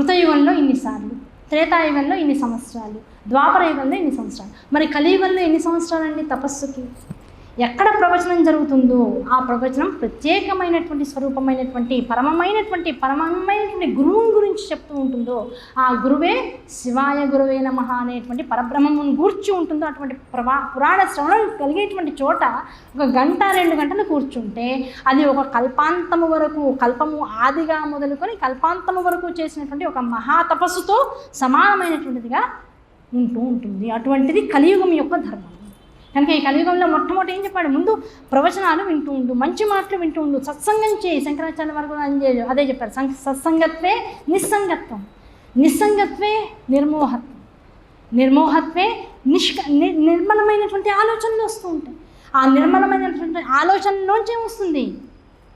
కృతయుగంలో ఇన్నిసార్లు త్రేతాయుగంలో ఇన్ని సంవత్సరాలు ద్వాపర యుగంలో ఇన్ని సంవత్సరాలు. మరి కలియుగంలో ఎన్ని సంవత్సరాలండి తపస్సుకి? ఎక్కడ ప్రవచనం జరుగుతుందో ఆ ప్రవచనం ప్రత్యేకమైనటువంటి స్వరూపమైనటువంటి పరమమైనటువంటి పరమమైనటువంటి గురువు గురించి చెప్తూ ఉంటుందో ఆ గురువే శివాయ గురువే నమ అనేటువంటి పరబ్రహ్మమును గూర్చి ఉంటుందో అటువంటి ప్రవా పురాణ శ్రవణం కలిగేటువంటి చోట ఒక గంట రెండు గంటలు కూర్చుంటే అది ఒక కల్పాంతము వరకు కల్పము ఆదిగా మొదలుకొని కల్పాంతము వరకు చేసినటువంటి ఒక మహాతపస్సుతో సమానమైనటువంటిదిగా ఉంటూ ఉంటుంది. అటువంటిది కలియుగం యొక్క ధర్మం. కనుక ఈ కలియుగంలో మొట్టమొదటి ఏం చెప్పాడు? ముందు ప్రవచనాలు వింటూ ఉండు మంచి మాటలు వింటూ ఉండు సత్సంగం చేయి. శంకరాచార్య వారు కూడా అదే- చెప్పారు. సం- సత్సంగత్వే నిస్సంగత్వం. నిస్సంగత్వే నిర్మోహత్వం. నిర్మోహత్వే నిష్క ని- నిర్మలమైనటువంటి ఆలోచనలు వస్తూ ఉంటాయి. ఆ నిర్మలమైనటువంటి ఆలోచనలోంచి వస్తుంది?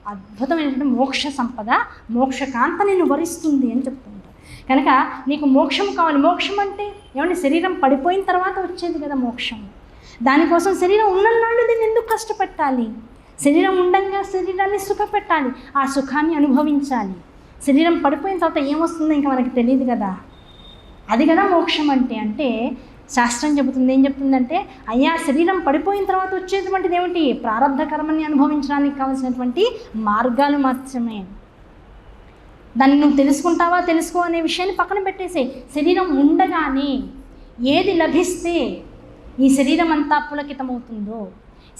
అద్భుతమైనటువంటి మోక్ష సంపద మోక్షకాంత నేను వరిస్తుంది అని చెప్తూ ఉంటారు. కనుక నీకు మోక్షం కావాలి. మోక్షం అంటే ఏమంటే శరీరం పడిపోయిన తర్వాత వచ్చేది కదా మోక్షం. దానికోసం శరీరం ఉన్ననాళ్ళు దీన్ని ఎందుకు కష్టపెట్టాలి? శరీరం ఉండంగా శరీరాన్ని సుఖపెట్టాలి ఆ సుఖాన్ని అనుభవించాలి. శరీరం పడిపోయిన తర్వాత ఏమొస్తుందో ఇంకా మనకి తెలియదు కదా. అది కదా మోక్షం అంటే. అంటే శాస్త్రం చెబుతుంది ఏం చెప్తుందంటే అయ్యా శరీరం పడిపోయిన తర్వాత వచ్చేటువంటిది ఏమిటి? ప్రారంధ కర్మని అనుభవించడానికి కావాల్సినటువంటి మార్గాలు మాత్రమే. దాన్ని నువ్వు తెలుసుకుంటావా తెలుసుకో అనే విషయాన్ని పక్కన పెట్టేసే శరీరం ఉండగానే ఏది లభిస్తే ఈ శరీరం అంతా పులకితమవుతుందో?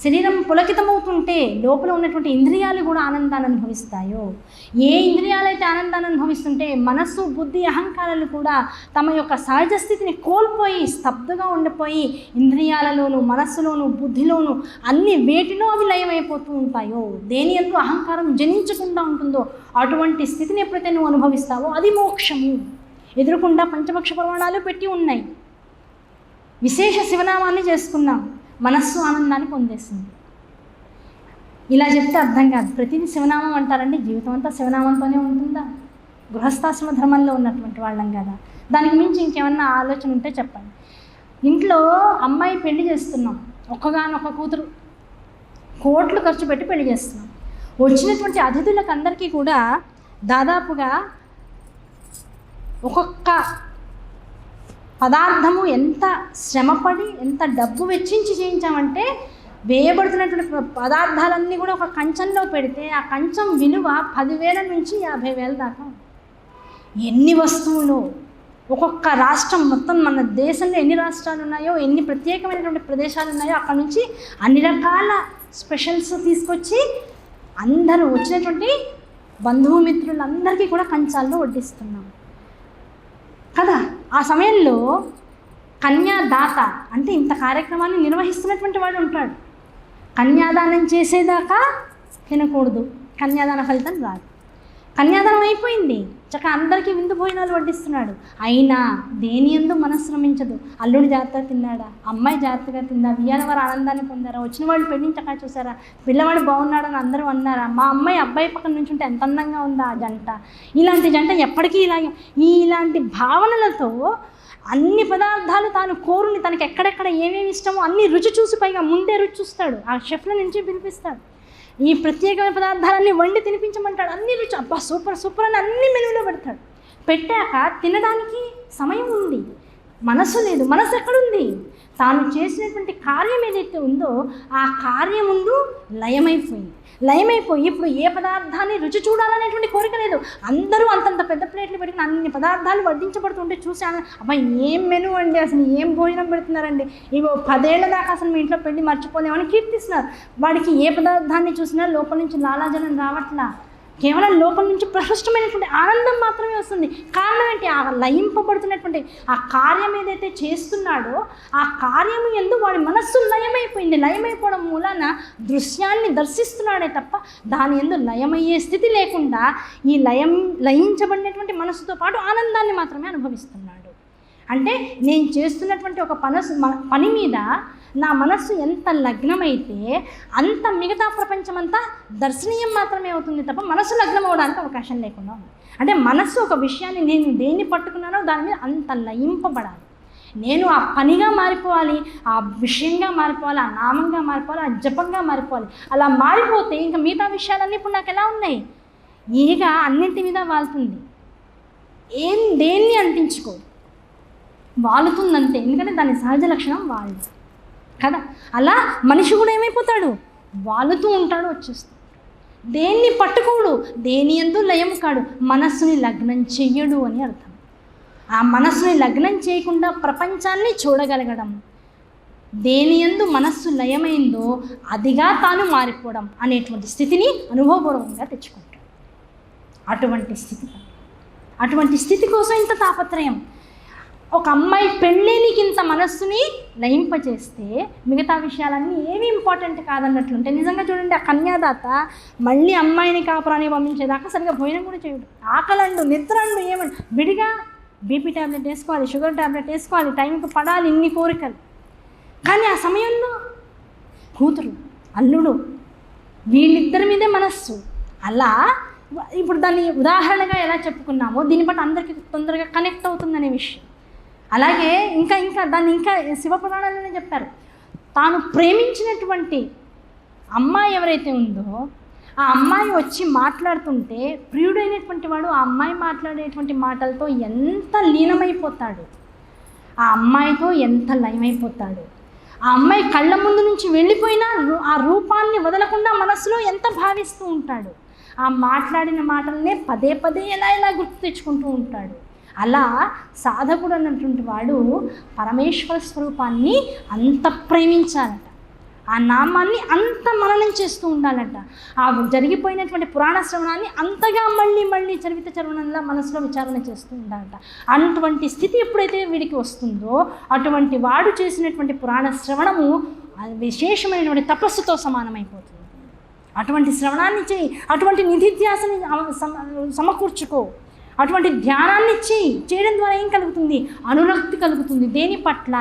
శరీరం పులకితమవుతుంటే లోపల ఉన్నటువంటి ఇంద్రియాలు కూడా ఆనందాన్ని అనుభవిస్తాయో? ఏ ఇంద్రియాలైతే ఆనందాన్ని అనుభవిస్తుంటే మనస్సు బుద్ధి అహంకారాలు కూడా తమ యొక్క సహజ స్థితిని కోల్పోయి స్తబ్దుగా ఉండిపోయి ఇంద్రియాలలోను మనస్సులోను బుద్ధిలోను అన్ని వేటిలో అవి లయమైపోతూ ఉంటాయో? దేని ఎందు అహంకారం జనించకుండా ఉంటుందో? అటువంటి స్థితిని ఎప్పుడైతే నువ్వు అనుభవిస్తావో అది మోక్షము. ఎదురుకుండా పంచపక్ష ప్రమాణాలు పెట్టి ఉన్నాయి. విశేష శివనామాన్ని చేసుకున్నాం. మనస్సు ఆనందాన్ని పొందేస్తుంది ఇలా చెప్తే అర్థం కాదు. ప్రతిదీ శివనామం అంటారండి. జీవితం అంతా శివనామంతోనే ఉంటుందా? గృహస్థాశ్రమ ధర్మంలో ఉన్నటువంటి వాళ్ళం కదా. దానికి మించి ఇంకేమన్నా ఆలోచన ఉంటే చెప్పండి. ఇంట్లో అమ్మాయి పెళ్ళి చేస్తున్నాం. ఒక్కగానొక్క కూతురు. కోట్లు ఖర్చు పెట్టి పెళ్ళి చేస్తున్నాం. వచ్చినటువంటి అతిథులకు అందరికీ కూడా దాదాపుగా ఒక్కొక్క పదార్థము ఎంత శ్రమపడి ఎంత డబ్బు వెచ్చించి చేయించామంటే వేయబడుతున్నటువంటి పదార్థాలన్నీ కూడా ఒక కంచంలో పెడితే ఆ కంచం విలువ పదివేల నుంచి యాభై వేల దాకా ఎన్ని వస్తువులు ఒక్కొక్క రాష్ట్రం మొత్తం మన దేశంలో ఎన్ని రాష్ట్రాలు ఉన్నాయో ఎన్ని ప్రత్యేకమైనటువంటి ప్రదేశాలు ఉన్నాయో అక్కడ నుంచి అన్ని రకాల స్పెషల్స్ తీసుకొచ్చి అందరూ వచ్చినటువంటి బంధుమిత్రులందరికీ కూడా కంచాల్లో వడ్డిస్తున్నాం. కదా? ఆ సమయంలో కన్యాదాత అంటే ఇంత కార్యక్రమాన్ని నిర్వహిస్తున్నటువంటి వాడు ఉంటాడు. కన్యాదానం చేసేదాకా తినకూడదు. కన్యాదాన ఫలితం రాదు. కన్యాదానం అయిపోయింది. చక్క అందరికీ విందు భోజనాలు వడ్డిస్తున్నాడు. అయినా దేని ఎందు మనశ్రమించదు అల్లుడు జాగ్రత్తగా తిన్నాడా? అమ్మాయి జాగ్రత్తగా తిందా? వియ్యాల వారు ఆనందాన్ని పొందారా? వచ్చిన వాళ్ళు పెళ్ళిని చూసారా? పిల్లవాడు బాగున్నాడని అందరూ అన్నారా? మా అమ్మాయి అబ్బాయి పక్కన నుంచి ఉంటే ఎంత అందంగా ఉందా ఆ జంట? ఇలాంటి జంట ఎప్పటికీ ఇలాగే. ఈ ఇలాంటి భావనలతో అన్ని పదార్థాలు తాను కోరుని తనకి ఎక్కడెక్కడ ఏమేమి ఇష్టమో అన్ని రుచి చూసి పైగా ముందే రుచి చూస్తాడు. ఆ షెఫ్ల నుంచి పిలిపిస్తాడు. ఈ ప్రత్యేకమైన పదార్థాలన్నీ వండి తినిపించమంటాడు. అన్ని రుచి అబ్బా సూపర్ సూపర్ అని అన్ని మెనులో పెడతాడు. పెట్టాక తినడానికి సమయం ఉంది. మనసు లేదు. మనసు ఎక్కడుంది? తాను చేసినటువంటి కార్యం ఏదైతే ఉందో ఆ కార్యం ముందు లయమైపోయింది. లయమైపోయి ఇప్పుడు ఏ పదార్థాన్ని రుచి చూడాలనేటువంటి కోరిక లేదు. అందరూ అంతంత పెద్ద ప్లేట్లు పెట్టుకుని అన్ని పదార్థాలు వడ్డించబడుతుంటే చూసాను అబ్బాయి ఏం మెను అండి? అసలు ఏం భోజనం పెడుతున్నారండి? ఇవో పదేళ్ళ దాకా అసలు మీ ఇంట్లో పెళ్ళి మర్చిపోలేమని కీర్తిస్తున్నారు. వాడికి ఏ పదార్థాన్ని చూసినా లోపల నుంచి లాలాజలం రావట్లా? కేవలం లోపల నుంచి ప్రహృష్టమైనటువంటి ఆనందం మాత్రమే వస్తుంది. కారణం ఏంటి? ఆ లయింపబడుతున్నటువంటి ఆ కార్యం ఏదైతే చేస్తున్నాడో ఆ కార్యము ఎందు వాడి మనస్సు లయమైపోయింది. లయమైపోవడం మూలాన దృశ్యాన్ని దర్శిస్తున్నాడే తప్ప దాని ఎందు లయమయ్యే స్థితి లేకుండా ఈ లయం లయించబడినటువంటి మనస్సుతో పాటు ఆనందాన్ని మాత్రమే అనుభవిస్తున్నాడు. అంటే నేను చేస్తున్నటువంటి ఒక పనసు పని మీద నా మనస్సు ఎంత లగ్నమైతే అంత మిగతా ప్రపంచమంతా దర్శనీయం మాత్రమే అవుతుంది తప్ప మనసు లగ్నం అవడానికి అవకాశం లేకుండా ఉంది. అంటే మనస్సు ఒక విషయాన్ని నేను దేన్ని పట్టుకున్నానో దాని మీద అంత లయింపబడాలి. నేను ఆ పనిగా మారిపోవాలి ఆ విషయంగా మారిపోవాలి ఆ నామంగా మారిపోవాలి ఆ జపంగా మారిపోవాలి. అలా మారిపోతే ఇంకా మిగతా విషయాలన్నీ ఇప్పుడు నాకు ఎలా ఉన్నాయి? ఈగ అన్నింటి మీద వాళ్తుంది. ఏం దేన్ని అంటించుకోదు. వాలుతుందంతే. ఎందుకంటే దాని సహజ లక్షణం వాళ్ళు కదా? అలా మనిషి కూడా ఏమైపోతాడు? వాలుతూ ఉంటాడు వచ్చేస్తాడు. దేన్ని పట్టుకోడు? దేని ఎందు లయం కాడు? మనస్సుని లగ్నం చెయ్యడు అని అర్థం. ఆ మనస్సుని లగ్నం చేయకుండా ప్రపంచాన్ని చూడగలగడం. దేని ఎందు మనస్సు లయమైందో అదిగా తాను మారిపోవడం అనేటువంటి స్థితిని అనుభవపూర్వకంగా తెచ్చుకుంటాడు. అటువంటి స్థితి. అటువంటి స్థితి కోసం ఇంత తాపత్రయం. ఒక అమ్మాయి పెళ్ళినికి ఇంత మనస్సుని లయింపచేస్తే మిగతా విషయాలన్నీ ఏమీ ఇంపార్టెంట్ కాదన్నట్లుంటే నిజంగా చూడండి ఆ కన్యాదాత మళ్ళీ అమ్మాయిని కాపురాన్ని పంపించేదాకా సరిగా భోజనం కూడా చేయడు. ఆకలండు నిద్రండు ఏమండు? విడిగా బీపీ ట్యాబ్లెట్ వేసుకోవాలి షుగర్ ట్యాబ్లెట్ వేసుకోవాలి టైంకి పడాలి ఇన్ని కోరికలు. కానీ ఆ సమయంలో కూతురు అల్లుడు వీళ్ళిద్దరి మీదే మనస్సు. అలా ఇప్పుడు దాన్ని ఉదాహరణగా ఎలా చెప్పుకున్నామో దీన్ని బట్టి అందరికీ తొందరగా కనెక్ట్ అవుతుందనే విషయం. అలాగే ఇంకా ఇంకా దాన్ని ఇంకా శివపురాణాలనే చెప్పారు. తాను ప్రేమించినటువంటి అమ్మాయి ఎవరైతే ఉందో ఆ అమ్మాయి వచ్చి మాట్లాడుతుంటే ప్రియుడైనటువంటి వాడు ఆ అమ్మాయి మాట్లాడేటువంటి మాటలతో ఎంత లీనమైపోతాడు. ఆ అమ్మాయితో ఎంత లయమైపోతాడు. ఆ అమ్మాయి కళ్ళ ముందు నుంచి వెళ్ళిపోయినా రూ- ఆ రూపాన్ని వదలకుండా మనసులో ఎంత భావిస్తూ ఉంటాడు. ఆ మాట్లాడిన మాటలనే పదే పదే ఎలా ఎలా గుర్తు తెచ్చుకుంటూ ఉంటాడు. అలా సాధకుడు అన్నటువంటి వాడు పరమేశ్వర స్వరూపాన్ని అంత ప్రేమించాలట. ఆ నామాన్ని అంత మననం చేస్తూ ఉండాలట. ఆ జరిగిపోయినటువంటి పురాణ శ్రవణాన్ని అంతగా మళ్ళీ మళ్ళీ చరిత చరవణంలా మనసులో విచారణ చేస్తూ ఉండాలట. అటువంటి స్థితి ఎప్పుడైతే వీడికి వస్తుందో అటువంటి వాడు చేసినటువంటి పురాణ శ్రవణము విశేషమైనటువంటి తపస్సుతో సమానమైపోతుంది. అటువంటి శ్రవణాన్ని చేయి అటువంటి నిధిధ్యాసని సమ- సమకూర్చుకో. అటువంటి ధ్యానాన్ని చేయి చేయడం ద్వారా ఏం కలుగుతుంది? అనురక్తి కలుగుతుంది. దేని పట్ల?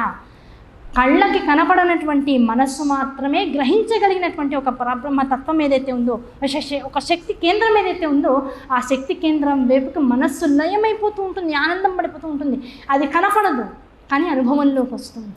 కళ్ళకి కనపడనటువంటి మనస్సు మాత్రమే గ్రహించగలిగినటువంటి ఒక పరబ్రహ్మ తత్వం ఏదైతే ఉందో ఒక ఒక శక్తి కేంద్రం ఏదైతే ఉందో ఆ శక్తి కేంద్రం వైపుకి మనస్సు లయమైపోతూ ఉంటుంది ఆనందం పడిపోతూ ఉంటుంది. అది కనపడదు కానీ అనుభవంలోకి వస్తుంది